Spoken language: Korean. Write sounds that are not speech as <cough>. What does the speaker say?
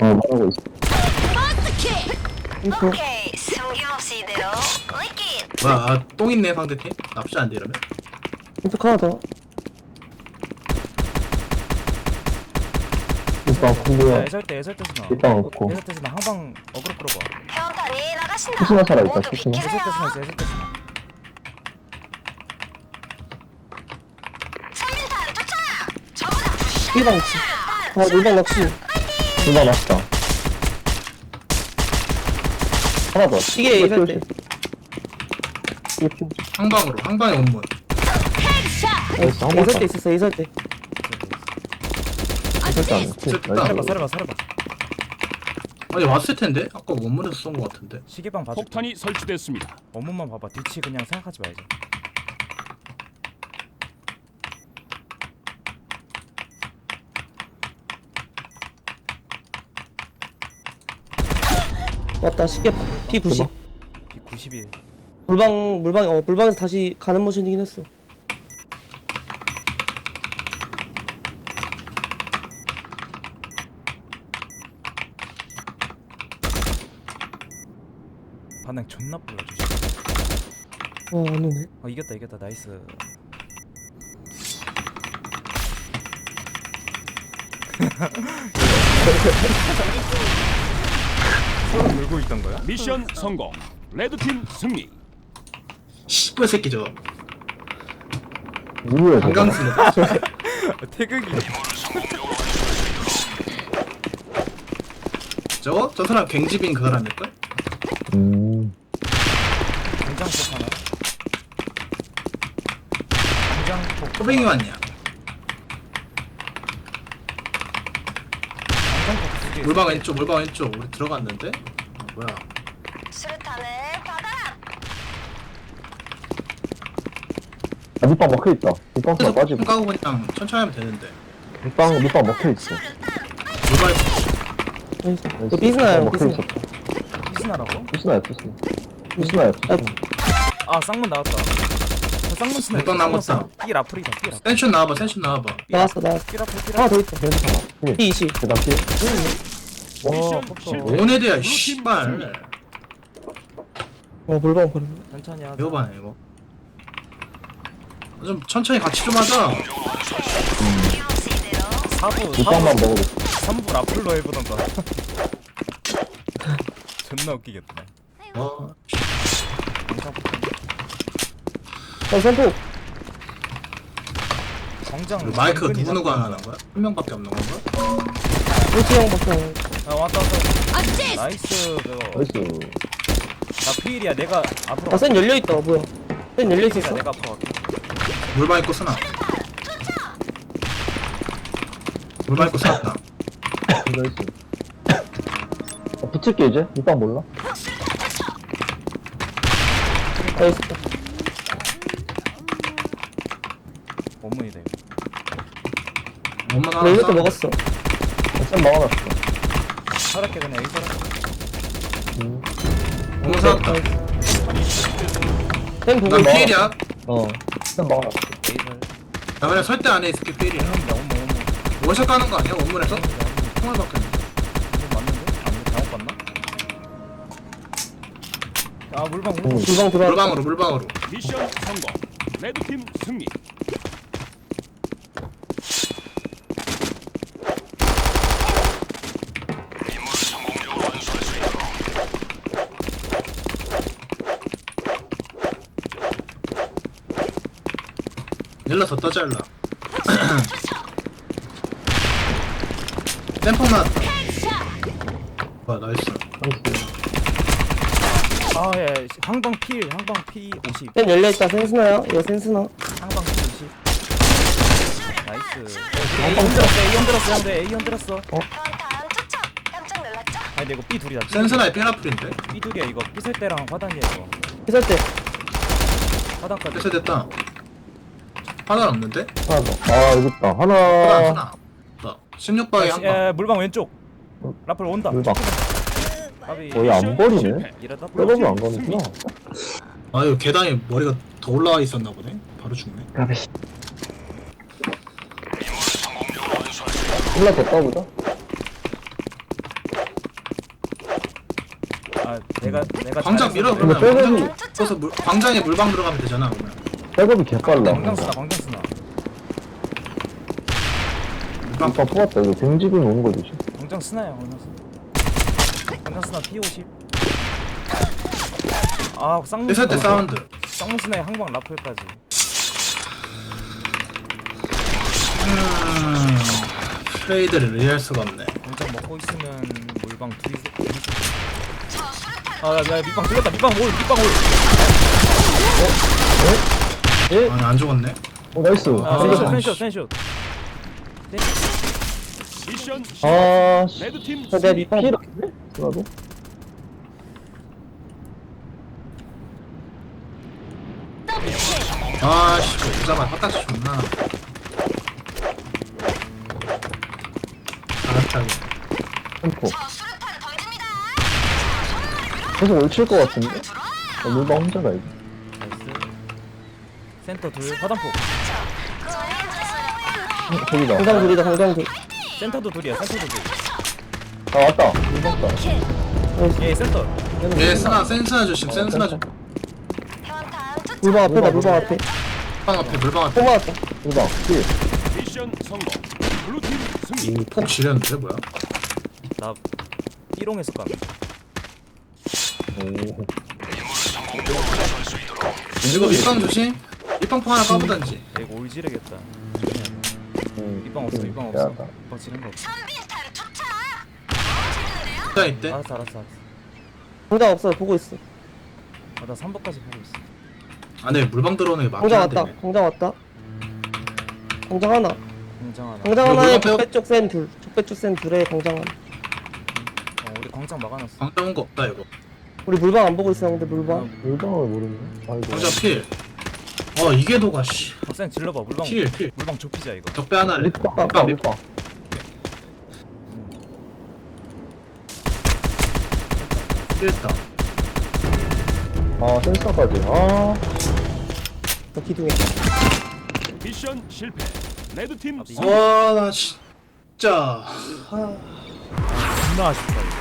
어 말하고 있어. 오케이 숨김없이 이대로 리킷 뭐야 아, 똥 있네 상대팀? 납치 안돼 이러면? 인포 하나 더. 오빠 야, 궁금해 애설 때 애설 때 쓰나 일단 없고. 애설 때 쓰나 항방 어그로 끌어봐. 나가신다. 수신화 살아있다, 모두 수신화. 애설 때 쓰나 비켜세요 있어 애설 때 쓰나 선민탄 쫓아 저보다. 부셔 B방 치 아, 물방 낚시 누가 났다. 하나 더. 시계 이럴 때 항방으로 항방의 원문 나이스 한번 이설 때 있었어 이설 때 절대 안 해. 됐다. 살아봐 나이스. 살아봐 살아봐 아니 왔을 텐데? 아까 원문에서 쏜 거 같은데. 시계방 봐줄게. 폭탄이 설치됐습니다. 원문만 봐봐. 뒤치 그냥 생각하지 말자 맞다 시계 P90. B91 물방 물방 어 물방에서 다시 가는 모션이긴 했어. 반응 존나 불러주시 와안 오네. 어 이겼다 이겼다. 나이스 <laughs> 서로 놀고 있던 거야? 미션 성공. 레드팀 승리. 씨발 새끼 저거 누구야 저거 강강수네 태극이 저거? 저 사람 갱지빈 그 사람일걸? 음 당장 폭 하나 당장 폭 호뱅이 왔냐 당장폭 두개 물방 왼쪽 물방 왼쪽. 우리 들어갔는데? 아, 뭐야. 수류탄을 받아라 아, 밑방 먹혀있다. 밑방 다 빠지고. 까고 그냥 천천히 하면 되는데. 밑방 밑방 먹혀있어. 물방. 또 삐스나요? 삐스나. 먹혀있었다. 피스나라고? 삐스나야 삐스나. 삐스나야 삐스나. 아 쌍문 나왔다 저 쌍문 스나 물방 남았다. 삐 라플이다 삐 라플 센션 나와봐 센션 나와봐. 나왔어 나왔어. 삐 라플 삐 하나 라플. 더 괜찮아 예. P20 그다음 피 와 미션 실패. 오네드야 씨발. 어 물방 버려 천천히 하자. 이거 봐네 이거. 좀 천천히 같이 좀 하자. 4부 밑방만 4부 먹어보자 3부 라플로 해보던가. <laughs> 존나 웃기겠다 어 어 선포 정장 그리고 마이크가 은근히 누구 누구 안. 하는 거야? 한 명밖에 없는 건가? 형밖에. 안 해. 아 왔다. 왔다 나이스 저거. 나이스. 나 피일이야. 내가 앞으로 아 센 열려 있다 뭐야. 센 열려있었어 내가 앞으로 갈게. 물방 입고 쓰나? 물방 입고 쓰나? 나이스. 어, 붙일게 이제? 밑방 몰라 나이스 원문이다 이거 엄마 나 하나 이것도 싸 먹었어. 쌤 막아놨어? 살았게 그냥 여기 살았게. 음. 엄마 사왔다 센 보고 난 있어. 피일이야? 어쌤 막아놨어? 에이설 나 그냥 설대 안에 있을게 피일이야 원문이다 원문 원문. 원샷 가는 거 아니야 원문에서? 총알 원문 맞는데? 아니 잘못 봤나? 아 물방 물방. 물방 들어와 물방으로 물방으로. 미션 성공. 레드팀 승리. 일러 더 떠잘라 tempo 나왔다 와 나이스 나이스 아예 항방 필 항방 P 50센 열려있다 센스나야 이거 센스나 항방 P 50 나이스. A 흔들었어 A 흔들었어 A 흔들었어. 회원탄 쫓아 깜짝 놀랐죠? 아니 근데 이거 B 둘이다. B 센스나의 삐라풀인데? B 둘이야 이거. 삐설 때랑 화단이야 이거. 해설 때. 화단까지. 됐어 됐다 하나 없는데? 하나 더 아 여기 있다. 하나. 하나 하나. 16방에 한 방. 에 물방 왼쪽. 라플 온다. 물방. 거의 안 버리네. 이러다 백업이 안 가는구나. 아유 계단에 머리가 더 올라와 있었나 보네? 바로 죽네. 일라 더 따보자 내가 내가 광장 잘해서 밀어 그래. 그러면. 근데 광장 써서 물, 광장에 물방 들어가면 되잖아 그러면 백업이 개빨라. 광장 쓰나 광장 쓰나? 물방 오빠 뽑았다. 이거 뱅지군 오는 거 조심. 광장 쓰나요 광장 쓰나? 광장 쓰나 P50? 아 쌍문 뺏을 때 쓰나 사운드. 쌍문 쓰나의 항방 라플까지? 음, 플레이드를 이해할 수가 없네. 광장 먹고 있으면 물방 둘이 아야 야, 밑방 들렸다. 밑방 올 밑방 올 예? 아니 안 죽었네 어, 나이스. 아, 아, 센쇼 아, 센쇼 센쇼 미션 시작. 아, 씨. 레드팀 승리. 밑방 피해라. 나도? 아씨 오자마자 헛다시 존나 알았다 템포. 저 수류탄 던집니다. 계속 올칠 것 같은데? 어, 물방 혼자가 이거. 센터 둘 화단포 어, 저기다. 광장 둘이다 광장 둘 센터도 둘이야 센터도 둘 아, 왔다. 왔다. 예, 센터. 얘 스나 센스나 조심 센스나 조심. 물방 앞에다 물방 앞에 물방 앞에 물방 앞에 폭 맞았다 물방. 킬. 미션 성공. 블루팀 승리. 폭 지렸는데 뭐야 나 삐롱에서 감. 오. 이거 밑방 조심 폭 하나 까보던지 야, 이거 올 지르겠다. 음. 밑방 없어, 밑방 없어. 밑방 지른 거 없어. 선비탄 투척. 있대 알았어, 알았어, 알았어. 광장 없어 보고 있어 아, 나 3번까지 보고 있어. 안에 물방 들어오는 게 맞긴 광장 한데 왔다 광장 왔다 광장 하나 공장 하나. 이거 하나에 물방 빼고- 적배 쪽 센둘 적배 쪽 센 둘에 광장 하나 어, 우리 광장 막아놨어. 광장 온 거 없다 이거 우리 물방 안 보고 있었는데 물방 물방을 모르네. 아이고. 광장 필 어 이게 도가 씨 박사님 질러봐. 물방. 필, 필. 물방 좁히자 이거. 적배 하나를 밑방, 밑방 밑방, 밑방 밑방. 필했다 아, 센서까지. 아, 저 기둥에 미션 실패. 레드 팀 아, 승리. 와나 진짜 존나 아쉽다 이거.